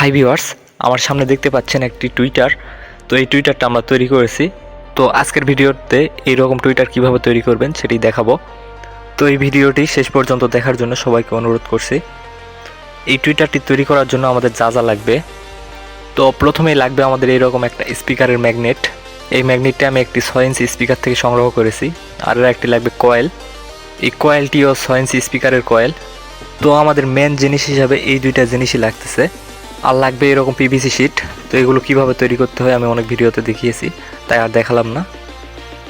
Hi viewers আমার সামনে দেখতে পাচ্ছেন একটি টুইটার তো এই টুইটারটা আমরা তৈরি করেছি। তো আজকের ভিডিওতে এইরকম টুইটার কীভাবে তৈরি করবেন সেটি দেখাবো। তো এই ভিডিওটি শেষ পর্যন্ত দেখার জন্য সবাইকে অনুরোধ করছি। এই টুইটারটি তৈরি করার জন্য আমাদের যা যা লাগবে। তো প্রথমেই লাগবে আমাদের এইরকম একটা স্পিকারের ম্যাগনেট এই ম্যাগনেটটা আমি একটি ছয় স্পিকার থেকে সংগ্রহ করেছি। আর একটি লাগবে কয়েল এই কয়েলটিও ছয় স্পিকারের কয়েল তো আমাদের মেন জিনিস হিসাবে এই দুইটা জিনিসই লাগতেছে। আর লাগবে এরকম পিভিসি শিট তো এগুলো কীভাবে তৈরি করতে হয় আমি অনেক ভিডিওতে দেখিয়েছি, তাই আর দেখালাম না।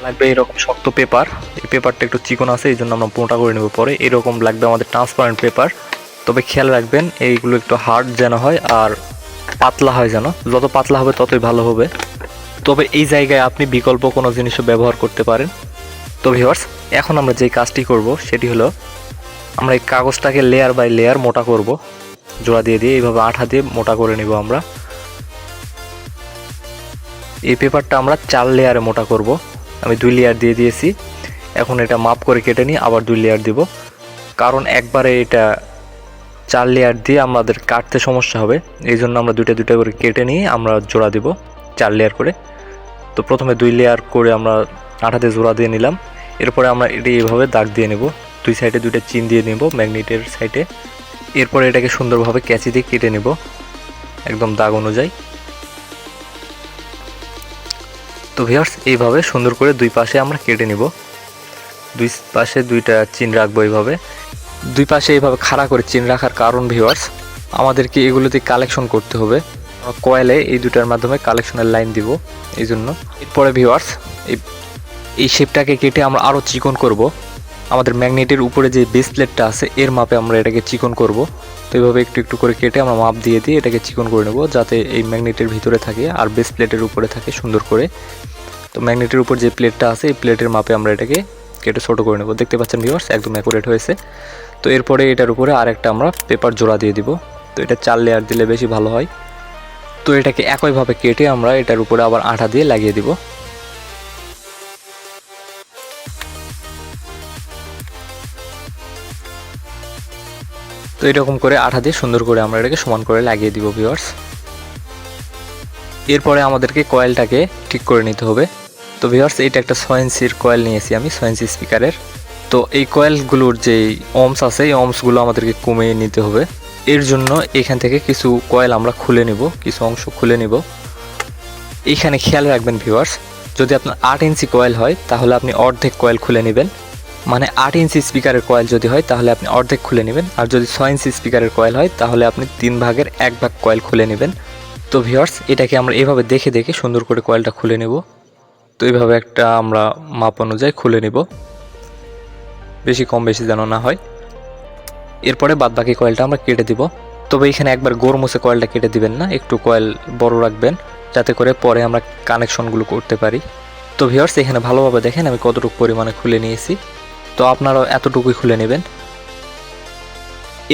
লাগবে এরকম শক্ত পেপার, এই পেপারটা একটু চিকন আছে, এই জন্য আমরা মোটা করে নেব পরে। এরকম লাগবে আমাদের ট্রান্সপারেন্ট পেপার। তবে খেয়াল রাখবেন, এইগুলো একটু হার্ড যেন হয় আর পাতলা হয় যেন। যত পাতলা হবে ততই ভালো হবে। তবে এই জায়গায় আপনি বিকল্প কোনো জিনিসও ব্যবহার করতে পারেন। তো ভিওয়ার্স এখন আমরা যেই কাজটি করব, সেটি হলো আমরা এই কাগজটাকে লেয়ার বাই লেয়ার মোটা করব। জোড়া দিয়ে দিয়ে এইভাবে আঠা দিয়ে মোটা করে নিব আমরা। এই পেপারটা আমরা চার লেয়ারে মোটা করব। আমি দুই লেয়ার দিয়ে দিয়েছি। এখন এটা মাপ করে কেটে নিই আবার দুই লেয়ার দিব। কারণ একবারে এটা চার লেয়ার দিয়ে আমাদের কাটতে সমস্যা হবে। এই জন্য আমরা দুইটা দুইটা করে কেটে নিয়ে আমরা জোড়া দিব চার লেয়ার করে। তো প্রথমে দুই লেয়ার করে আমরা আঠাতে জোড়া দিয়ে নিলাম। এরপরে আমরা এটি এইভাবে দাগ দিয়ে নেব। দুই সাইডে দুইটা চিন দিয়ে নেব ম্যাগনেটের সাইডে এরপরে এটাকে সুন্দরভাবে ক্যাচি দিয়ে কেটে নেব, একদম দাগ অনুযায়ী। তো ভিউয়ার্স এইভাবে সুন্দর করে দুই পাশে আমরা কেটে নিব। দুই পাশে দুইটা চিন রাখব এইভাবে। দুই পাশে এইভাবে খাড়া করে চিন রাখার কারণ ভিউয়ার্স আমাদেরকে এগুলোতে কালেকশন করতে হবে। কয়েলে এই দুটার মাধ্যমে কালেকশনের লাইন দিব এই জন্য এরপরে ভিউয়ার্স এই এই শেপটাকে কেটে আমরা আরও চিকন করব। আমাদের ম্যাগনেটের উপরে যে বেস প্লেটটা আছে, এর মাপে আমরা এটাকে চিকন করব। তো এইভাবে একটু একটু করে কেটে আমরা মাপ দিয়ে দিয়ে এটাকে চিকন করে নেব, যাতে এই ম্যাগনেটের ভিতরে থাকে আর বেস প্লেটের উপরে থাকে সুন্দর করে। তো ম্যাগনেটের উপর যে প্লেটটা আছে, এই প্লেটের মাপে আমরা এটাকে কেটে ছোটো করে নেব। দেখতে পাচ্ছেন ভিউয়ার্স একদম অ্যাকুরেট হয়েছে। তো এরপরে এটার উপরে আরেকটা আমরা পেপার জোড়া দিয়ে দিব। তো এটা চার লেয়ার দিলে বেশি ভালো হয়। তো এটাকে একইভাবে কেটে আমরা এটার উপরে আবার আঠা দিয়ে লাগিয়ে দিব। তো এরকম করে আঠা দিয়ে সুন্দর করে আমরা এটাকে সমান করে লাগিয়ে দিব ভিউয়ার্স এরপরে আমাদেরকে কয়েলটাকে ঠিক করে নিতে হবে। তো ভিউয়ার্স এটা একটা ছয় ইঞ্চির কয়েল নিয়েছি আমি, ছয় স্পিকারের তো এই কয়েলগুলোর যে অমস আছে, এই অমসগুলো আমাদেরকে কমিয়ে নিতে হবে। এর জন্য এখান থেকে কিছু কয়েল আমরা খুলে নিব, কিছু অংশ খুলে নিব। এইখানে খেয়াল রাখবেন ভিউয়ার্স যদি আপনার আট ইঞ্চি কয়েল হয়, তাহলে আপনি অর্ধেক কয়েল খুলে নেবেন। মানে আট ইঞ্চি স্পিকারের কয়েল যদি হয়, তাহলে আপনি অর্ধেক খুলে নেবেন। আর যদি ছয় ইঞ্চি স্পিকারের কয়েল হয়, তাহলে আপনি তিন ভাগের এক ভাগ কয়েল খুলে নেবেন। তো ভিউয়ার্স এটাকে আমরা এভাবে দেখে দেখে সুন্দর করে কয়েলটা খুলে নেব। তো এইভাবে একটা আমরা মাপ অনুযায়ী খুলে নেব। বেশি কম বেশি যেন না হয়। এরপরে বাদ বাকি কয়েলটা আমরা কেটে দিব। তবে এখানে একবার গোর মুছে কয়েলটা কেটে দিবেন না, একটু কয়েল বড় রাখবেন, যাতে করে পরে আমরা কানেকশনগুলো করতে পারি। তো ভিউয়ার্স এখানে ভালোভাবে দেখেন আমি কতটুকু পরিমাণে খুলে নিয়েছি। তো আপনারাও এতটুকুই খুলে নেবেন।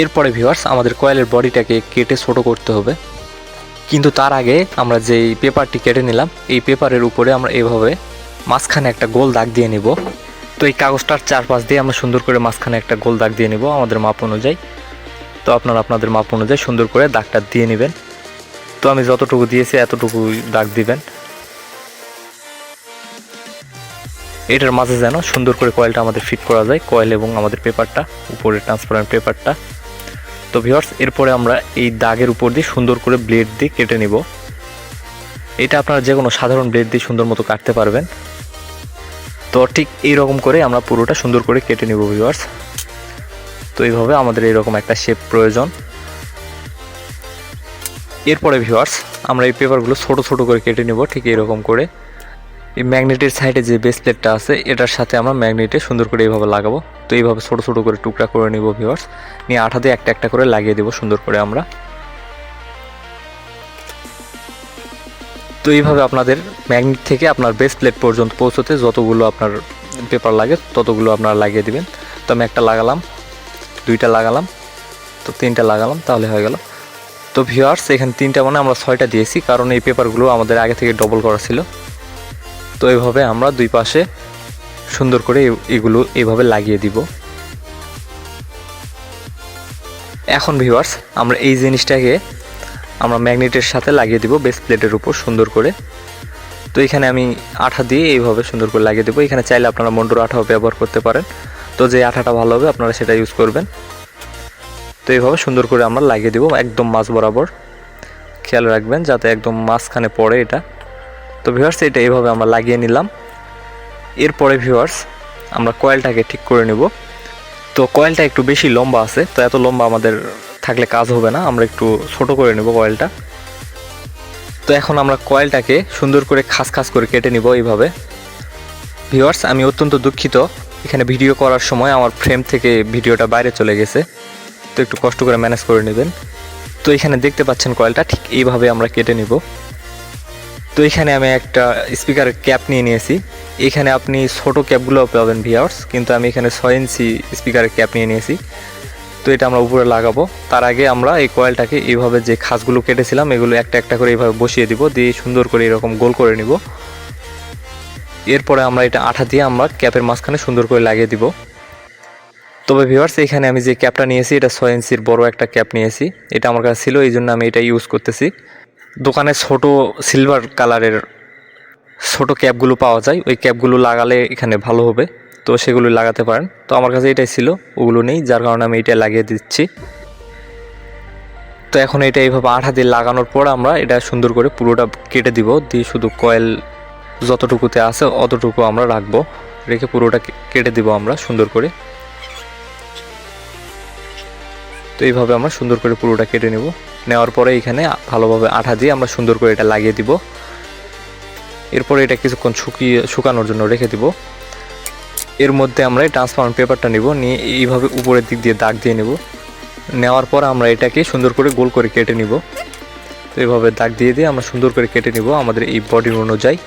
এরপরে ভিউয়ার্স আমাদের কয়েলের বডিটাকে কেটে ছোট করতে হবে। কিন্তু তার আগে আমরা যেই পেপারটি কেটে নিলাম, এই পেপারের উপরে আমরা এভাবে মাঝখানে একটা গোল দাগ দিয়ে নিব। তো এই কাগজটার চারপাশ দিয়ে আমরা সুন্দর করে মাঝখানে একটা গোল দাগ দিয়ে নিব আমাদের মাপ অনুযায়ী। তো আপনারা আপনাদের মাপ অনুযায়ী সুন্দর করে দাগটা দিয়ে নেবেন। তো আমি যতটুকু দিয়েছি এতটুকু দাগ দিবেন। এটার মাঝে যেন সুন্দর করে কয়েলটা আমাদের ফিট করা যায় কয়েল এবং আমাদের পেপারটা উপরে ট্রান্সপারেন্ট পেপারটা তো ভিওর্স এরপরে আমরা এই দাগের উপর দিয়ে সুন্দর করে ব্লেড দিয়ে কেটে নিব। এটা আপনারা যে কোনো সাধারণ ব্লেড দিয়ে সুন্দর মতো কাটতে পারবেন। তো ঠিক এই রকম করে আমরা পুরোটা সুন্দর করে কেটে নিব ভিওয়ার্স তো এইভাবে আমাদের এরকম একটা শেপ প্রয়োজন। এরপরে ভিওয়ার্স আমরা এই পেপারগুলো ছোট ছোট করে কেটে নিব, ঠিক এরকম করে। এই ম্যাগনেটের সাইডে যে বেস প্লেটটা আছে, এটার সাথে আমরা ম্যাগনেটে সুন্দর করে এইভাবে লাগাবো। তো এইভাবে ছোট ছোট করে টুকরা করে নিব ভিওয়ার্স নিয়ে আঠা দিয়ে একটা একটা করে লাগিয়ে দেবো সুন্দর করে আমরা। তো এইভাবে আপনাদের ম্যাগনেট থেকে আপনার বেস প্লেট পর্যন্ত পৌঁছতে যতগুলো আপনার পেপার লাগে, ততগুলো আপনারা লাগিয়ে দিবেন। তো আমি একটা লাগালাম, দুইটা লাগালাম, তো তিনটা লাগালাম, তাহলে হয়ে গেল। তো ভিওয়ার্স এখানে তিনটা মানে আমরা ছয়টা দিয়েছি, কারণ এই পেপারগুলো আমাদের আগে থেকে ডবল করা ছিল। তো এইভাবে আমরা দুই পাশে সুন্দর করে এগুলো এইভাবে লাগিয়ে দিব। এখন ভিউয়ার্স আমরা এই জিনিসটাকে আমরা ম্যাগনেটের সাথে লাগিয়ে দিব বেস প্লেটের উপর সুন্দর করে। তো এখানে আমি আঠা দিয়ে এইভাবে সুন্দর করে লাগিয়ে দেবো। এখানে চাইলে আপনারা মন্ডুর আঠাও ব্যবহার করতে পারেন। তো যে আঠাটা ভালো হবে, আপনারা সেটা ইউজ করবেন। তো এইভাবে সুন্দর করে আমরা লাগিয়ে দেবো একদম মাছ বরাবর। খেয়াল রাখবেন, যাতে একদম মাঝখানে পড়ে এটা। তো ভিউয়ার্স এটা এইভাবে আমরা লাগিয়ে নিলাম। এরপরে ভিউয়ার্স আমরা কয়েলটাকে ঠিক করে নেব। তো কয়েলটা একটু বেশি লম্বা আছে, তো এত লম্বা আমাদের থাকলে কাজ হবে না, আমরা একটু ছোট করে নেব কয়েলটা তো এখন আমরা কয়েলটাকে সুন্দর করে খাস খাস করে কেটে নিব এইভাবে। ভিউয়ার্স আমি অত্যন্ত দুঃখিত, এখানে ভিডিও করার সময় আমার ফ্রেম থেকে ভিডিওটা বাইরে চলে গেছে। তো একটু কষ্ট করে ম্যানেজ করে নেবেন। তো এখানে দেখতে পাচ্ছেন কয়েলটা ঠিক এইভাবে আমরা কেটে নিব। তো এখানে আমি একটা স্পিকার ক্যাপ নিয়ে নিয়েছি। এখানে আপনি ছোটো ক্যাপগুলো পাবেন ভিয়ার্স কিন্তু আমি এখানে ছয় ইঞ্চি স্পিকারের ক্যাপ নিয়ে নিয়েছি। তো এটা আমরা উপরে লাগাবো। তার আগে আমরা এই কয়েলটাকে এইভাবে যে খাসগুলো কেটেছিলাম, এগুলো একটা একটা করে এইভাবে বসিয়ে দিব, দিয়ে সুন্দর করে এরকম গোল করে নিব। এরপরে আমরা এটা আঠা দিয়ে আমরা ক্যাপের মাঝখানে সুন্দর করে লাগিয়ে দিব। তবে ভিউয়ার্স এখানে আমি যে ক্যাপটা নিয়েছি, এটা ছয় ইঞ্চির বড় একটা ক্যাপ নিয়েছি। এটা আমার কাছে ছিল এই জন্য আমি এটা ইউজ করতেছি। দোকানে ছোট সিলভার কালারের ছোট ক্যাপগুলো পাওয়া যায়। ওই ক্যাপগুলো লাগালে এখানে ভালো হবে। তো সেগুলো লাগাতে পারেন। তো আমার কাছে এটাই ছিল। ওগুলো নেই, যার কারণে আমি এটা লাগিয়ে দিচ্ছি। তো এখন এটা এইভাবে আঠা দিয়ে লাগানোর পর আমরা এটা সুন্দর করে পুরোটা কেটে দিব। দিয়ে শুধু কয়েল যতটুকুতে আছে অতটুকু আমরা রাখব। রেখে পুরোটা কেটে দিব আমরা সুন্দর করে। তো এইভাবে আমরা সুন্দর করে পুরোটা কেটে নেব। নেওয়ার পরে এখানে ভালোভাবে আঠা দিয়ে আমরা সুন্দর করে এটা লাগিয়ে দিব। এরপরে এটা কিছুক্ষণ শুকিয়ে, শুকানোর জন্য রেখে দিব। এর মধ্যে আমরা এই ট্রান্সপারেন্ট পেপারটা নিব, নিয়ে এইভাবে উপরের দিক দিয়ে দাগ দিয়ে নেব। নেওয়ার পর আমরা এটাকে সুন্দর করে গোল করে কেটে নিব। তো এইভাবে দাগ দিয়ে দিয়ে আমরা সুন্দর করে কেটে নিব আমাদের এই বডির অনুযায়ী।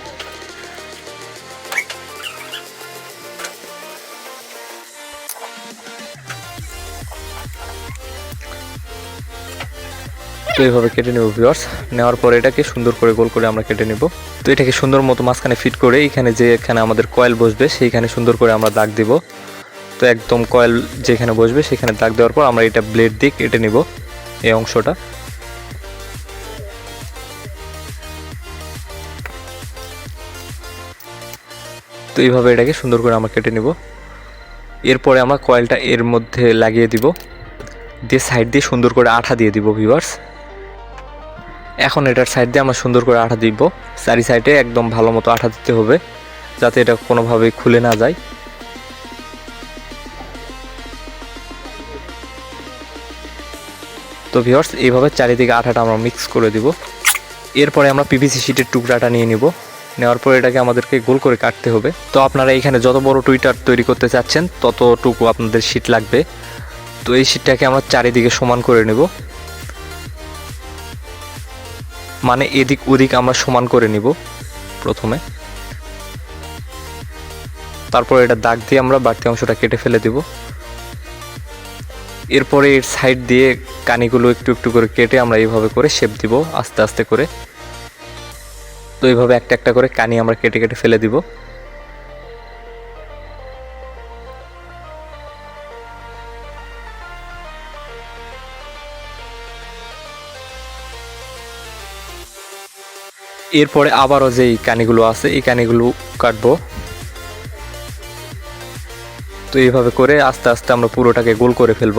তো এইভাবে কেটে নেব ভিউয়ার্স নেওয়ার পর এটাকে সুন্দর করে গোল করে আমরা কেটে নেব। তো এটাকে সুন্দর মতো মাঝখানে ফিট করে এখানে যে এখানে আমাদের কয়েল বসবে, সেইখানে সুন্দর করে আমরা দাগ দিব। তো একদম কয়েল যেখানে বসবে, সেখানে দাগ দেওয়ার পর আমরা এটা ব্লেড দিয়ে কেটে নিব এই অংশটা। তো এইভাবে এটাকে সুন্দর করে আমরা কেটে নিব। এরপরে আমরা কয়েলটা এর মধ্যে লাগিয়ে দিব। দিয়ে সাইড দিয়ে সুন্দর করে আঠা দিয়ে দিব ভিউয়ার্স এখন এটার সাইড দিয়ে আমরা সুন্দর করে আঠা দিব। চারি সাইডে একদম ভালো মতো আঠা দিতে হবে, যাতে এটা কোনোভাবে খুলে না যায়। তো ভিওর্স এইভাবে চারিদিকে আঠাটা আমরা মিক্স করে দিব। এরপরে আমরা পিভিসি শিটের টুকরাটা নিয়ে নিব। নেওয়ার পর এটাকে আমাদেরকে গোল করে কাটতে হবে। তো আপনারা এখানে যত বড় টুইটার তৈরি করতে চাচ্ছেন, ততটুকু আপনাদের শিট লাগবে। তো এই শিটটাকে আমরা চারিদিকে সমান করে নেব। মানে এদিক ওদিক আমরা সমান করে নিব প্রথমে। তারপর এটা দাগ দিয়ে আমরা বাড়তি অংশটা কেটে ফেলে দেব। এরপরে এর সাইড দিয়ে কানিগুলো একটু একটু করে কেটে আমরা এইভাবে করে শেপ দিব, আস্তে আস্তে করে। তো এইভাবে একটা একটা করে কানি আমরা কেটে কেটে ফেলে দিব। এরপরে আবারও যেই কানিগুলো আছে, এই কানিগুলো কাটবো। তো এইভাবে করে আস্তে আস্তে আমরা পুরোটাকে গোল করে ফেলব।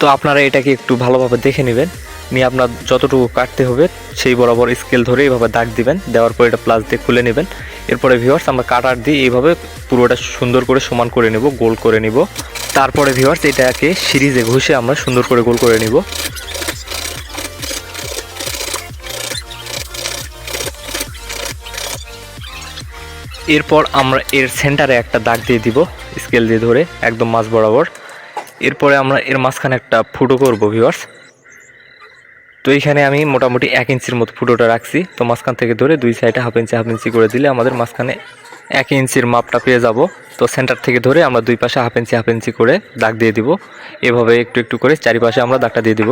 তো আপনারা এটাকে একটু ভালোভাবে দেখে নেবেন। নিয়ে আপনার যতটুকু কাটতে হবে, সেই বরাবর স্কেল ধরে এইভাবে দাগ দিবেন। দেওয়ার পর এটা প্লাস দিয়ে খুলে নেবেন। এরপরে ভিওয়ার্স আমরা কাটার দিয়ে এইভাবে পুরোটা সুন্দর করে সমান করে নেব, গোল করে নিব। তারপরে ভিওয়ার্স এটাকে সিরিজে ঘষে আমরা সুন্দর করে গোল করে নিব। এরপর আমরা এর সেন্টারে একটা দাগ দিয়ে দিব, স্কেল দিয়ে ধরে, একদম মাছ বরাবর। এরপরে আমরা এর মাঝখানে একটা ফুটো করব ভিউয়ার্স তো এইখানে আমি মোটামুটি এক ইঞ্চির মতো ফুটোটা রাখছি। তো মাঝখান থেকে ধরে দুই সাইডে হাফ ইঞ্চি হাফ ইঞ্চি করে দিলে আমাদের মাঝখানে এক ইঞ্চির মাপটা পেয়ে যাব। তো সেন্টার থেকে ধরে আমরা দুই পাশে হাফ ইঞ্চি হাফ ইঞ্চি করে দাগ দিয়ে দিব। এভাবে একটু একটু করে চারিপাশে আমরা দাগটা দিয়ে দিব।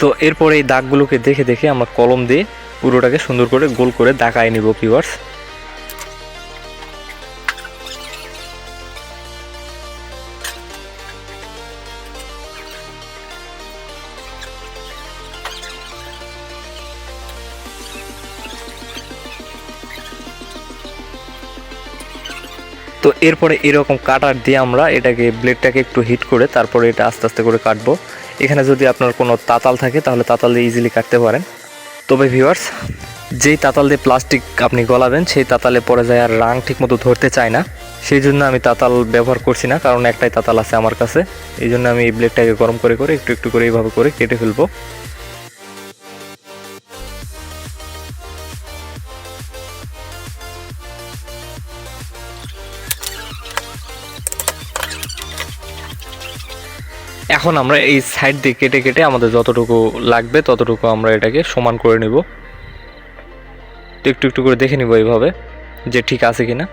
তো এরপরে এই দাগগুলোকে দেখে দেখে আমরা কলম দিয়ে পুরোটাকে সুন্দর করে গোল করে দাগায় নিব ভিউয়ার্স তো এরপরে এরকম কাটার দিয়ে আমরা এটাকে ব্লেডটাকে একটু হিট করে তারপরে এটা আস্তে আস্তে করে কাটবো। এখানে যদি আপনার কোনো তাতাল থাকে, তাহলে তাতাল দিয়ে ইজিলি কাটতে পারেন। তবে ভিউয়ার্স যেই তাতাল দিয়ে প্লাস্টিক আপনি গলাবেন, সেই তাতালে পরে যায় আর রাং ঠিকমতো ধরতে চায় না। সেই জন্য আমি তাতাল ব্যবহার করছি না, কারণ একটাই তাতাল আছে আমার কাছে। এই জন্য আমি এই ব্লেডটাকে গরম করে করে, একটু একটু করে এইভাবে করে কেটে ফেলব। এখন আমরা এই সাইড দিয়ে কেটে কেটে আমাদের যতটুকু লাগবে ততটুকু আমরা এটাকে সমান করে নিব। তো একটু একটু করে দেখে নিব এইভাবে যে ঠিক আছে কিনা।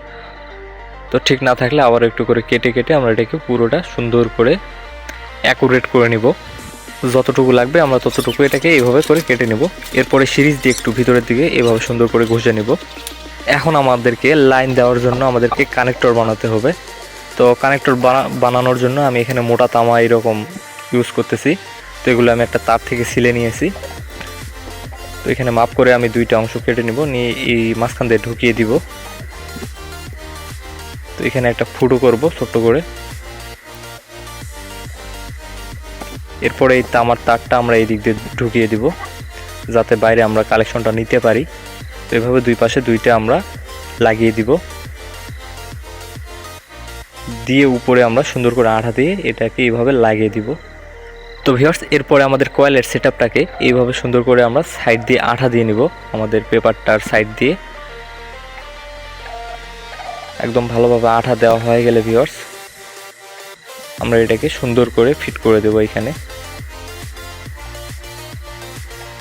তো ঠিক না থাকলে আবার একটু করে কেটে কেটে আমরা এটাকে পুরোটা সুন্দর করে অ্যাকুরেট করে নিব। যতটুকু লাগবে আমরা ততটুকু এটাকে এইভাবে করে কেটে নেব। এরপরে সিরিজ দিয়ে একটু ভিতরের দিকে এভাবে সুন্দর করে ঘষে নেব। এখন আমাদেরকে লাইন দেওয়ার জন্য আমাদেরকে কানেক্টর বানাতে হবে। তো কানেক্টর বানানোর জন্য আমি এখানে মোটা তামা এরকম ইউজ করতেছি। তো এগুলো আমি একটা তার থেকে সিলে নিয়েছি। তো এখানে মাপ করে আমি দুইটা অংশ কেটে নিব, নিয়ে এই মাঝখান দিয়ে ঢুকিয়ে দিব। তো এখানে একটা ফুটো করব ছোট্ট করে। এরপরে এই তামার তারটা আমরা এই দিক দিয়ে ঢুকিয়ে দিব, যাতে বাইরে আমরা কালেকশনটা নিতে পারি। তো এভাবে দুই পাশে দুইটা আমরা লাগিয়ে দিব। দিয়ে উপরে আমরা সুন্দর করে আঠা দিয়ে এটাকে এইভাবে লাগিয়ে দিব। তো ভিওর্স এরপরে আমাদের কয়েলের সেট আপটাকে এইভাবে সুন্দর করে আমরা সাইড দিয়ে আঠা দিয়ে নিব, আমাদের পেপারটার সাইড দিয়ে। একদম ভালোভাবে আঠা দেওয়া হয়ে গেলে ভিওর্স আমরা এটাকে সুন্দর করে ফিট করে দেব এখানে।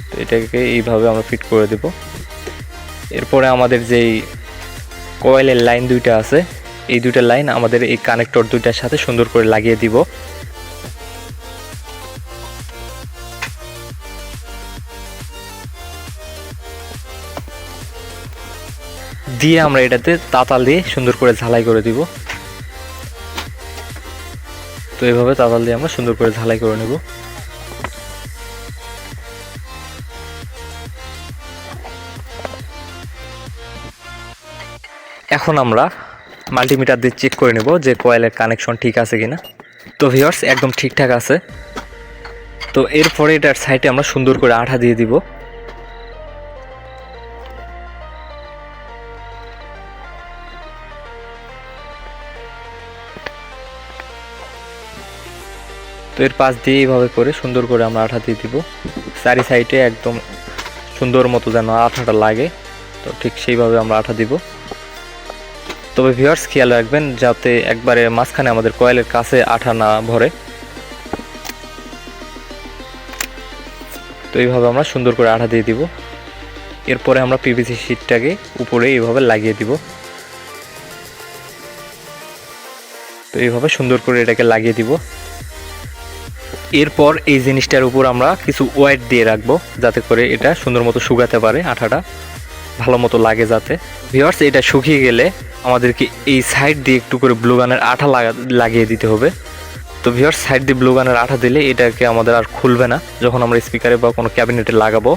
তো এটাকে এইভাবে আমরা ফিট করে দেব। এরপরে আমাদের যেই কয়েলের লাইন দুইটা আছে এই দুইটা লাইন আমাদের এই কানেক্টর দুইটার সাথে সুন্দর করে লাগিয়ে দিব। দিয়ে আমরা এটাতে তাতাল দিয়ে সুন্দর করে ঝালাই করে দিব। তো এইভাবে তাতাল দিয়ে আমরা সুন্দর করে ঝালাই করে নেব। এখন আমরা মাল্টিমিটার দিয়ে চেক করে নেব যে কয়েলের কানেকশন ঠিক আছে কিনা। তো ভিওর্স একদম ঠিকঠাক আছে। তো এরপরে এটার সাইডে আমরা সুন্দর করে আঠা দিয়ে দিব। তো এর পাশ দিয়ে এইভাবে করে সুন্দর করে আমরা আঠা দিয়ে দিব। চারি সাইডে একদম সুন্দর মতো যেন আঠাটা লাগে, তো ঠিক সেইভাবে আমরা আঠা দিব। তবে ভিউয়ার্স খেয়াল রাখবেন যাতে একবারে মাঝখানে আমাদের কয়েলের কাছে আঠা না ভরে। তো এইভাবে আমরা সুন্দর করে আঠা দিয়ে দিব। এরপরে আমরা পিভিসি শিটটাকে উপরে এইভাবে লাগিয়ে দিব। তো এইভাবে সুন্দর করে এটাকে লাগিয়ে দিব। এরপর এই জিনিসটার উপর আমরা কিছু ওয়েট দিয়ে রাখব, যাতে করে এটা সুন্দর মতো শুকাতে পারে আঠাটা। ভালো মতো লাগে যাতে। ভিওয়ার্স এটা শুকিয়ে গেলে আমাদেরকে এই সাইড দিয়ে একটু করে ব্লু গানের আঠা লাগিয়ে দিতে হবে। তো ভিওর সাইড দিয়ে ব্লু গানের আঠা দিলে এটাকে আমাদের আর খুলবে না। যখন আমরা স্পিকারে বা কোনো ক্যাবিনেটে লাগাবো,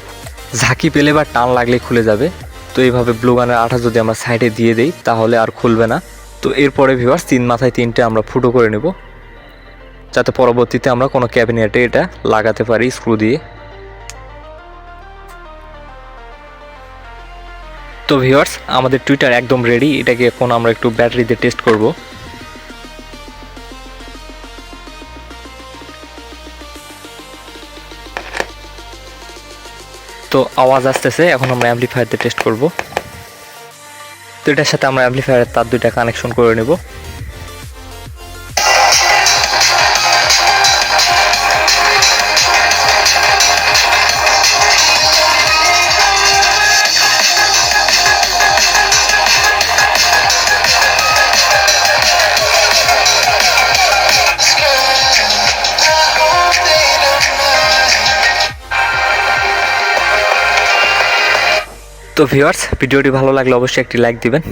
ঝাঁকি পেলে বা টান লাগলে খুলে যাবে। তো এইভাবে ব্লু গানের আঠা যদি আমরা সাইডে দিয়ে দিই, তাহলে আর খুলবে না। তো এরপরে ভিওয়ার্স তিন মাথায় তিনটে আমরা ফুটো করে নেব। যাতে পরবর্তীতে আমরা কোনো ক্যাবিনেটে এটা লাগাতে পারি স্ক্রু দিয়ে। তো ভিওয়ার্স আমাদের টুইটার একদম রেডি এটাকে এখন আমরা একটু ব্যাটারি দিয়ে টেস্ট করব। তো আওয়াজ আসতেছে, এখন আমরা অ্যাম্পলিফায়ার দিয়ে টেস্ট করব। তো এটার সাথে আমরা অ্যাম্পলিফায়ারের তার দুইটা কানেকশন করে নেব। তো ভিউয়ার্স ভিডিওটি ভালো লাগলে অবশ্যই একটি লাইক দিবেন।